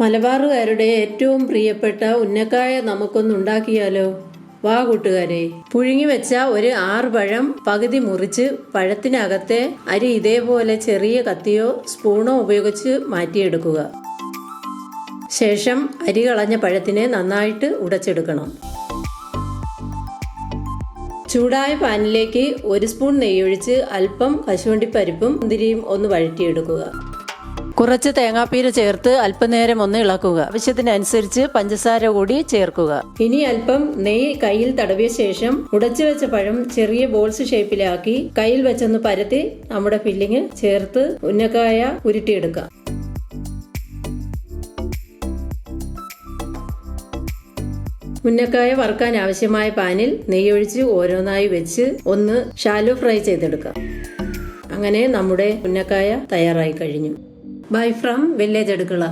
മലബാറുകാരുടെ ഏറ്റവും പ്രിയപ്പെട്ട ഉന്നക്കായ നമുക്കൊന്ന് ഉണ്ടാക്കിയാലോ വാ കൂട്ടുകാരെ. പുഴുങ്ങി വെച്ച ഒരു ആറ് പഴം പകുതി മുറിച്ച് പഴത്തിനകത്തെ അരി ഇതേപോലെ ചെറിയ കത്തിയോ സ്പൂണോ ഉപയോഗിച്ച് മാറ്റിയെടുക്കുക. ശേഷം അരി കളഞ്ഞ പഴത്തിനെ നന്നായിട്ട് ഉടച്ചെടുക്കണം. ചൂടായ പാനിലേക്ക് ഒരു സ്പൂൺ നെയ്യൊഴിച്ച് അല്പം കശുവണ്ടിപ്പരിപ്പും മുന്തിരിയും ഒന്ന് വഴറ്റിയെടുക്കുക. കുറച്ച് തേങ്ങാപ്പീര് ചേർത്ത് അല്പനേരം ഒന്ന് ഇളക്കുക. ആവശ്യത്തിനനുസരിച്ച് പഞ്ചസാര കൂടി ചേർക്കുക. ഇനി അല്പം നെയ്യ് കയ്യിൽ തടവിയ ശേഷം ഉടച്ചു വെച്ച പഴം ചെറിയ ബോൾസ് ഷേപ്പിലാക്കി കയ്യിൽ വെച്ചൊന്ന് പരത്തി നമ്മുടെ ഫില്ലിങ് ചേർത്ത് ഉന്നക്കായ ഉരുട്ടിയെടുക്കാം മുന്നക്കായ വറുക്കാൻ ആവശ്യമായ പാനിൽ നെയ്യൊഴിച്ച് ഓരോന്നായി വെച്ച് ഒന്ന് ഷാലോ ഫ്രൈ ചെയ്തെടുക്കാം അങ്ങനെ നമ്മുടെ മുന്നക്കായ തയ്യാറായി കഴിഞ്ഞു. ബൈ ഫ്രം വില്ലേജ് അടുക്കള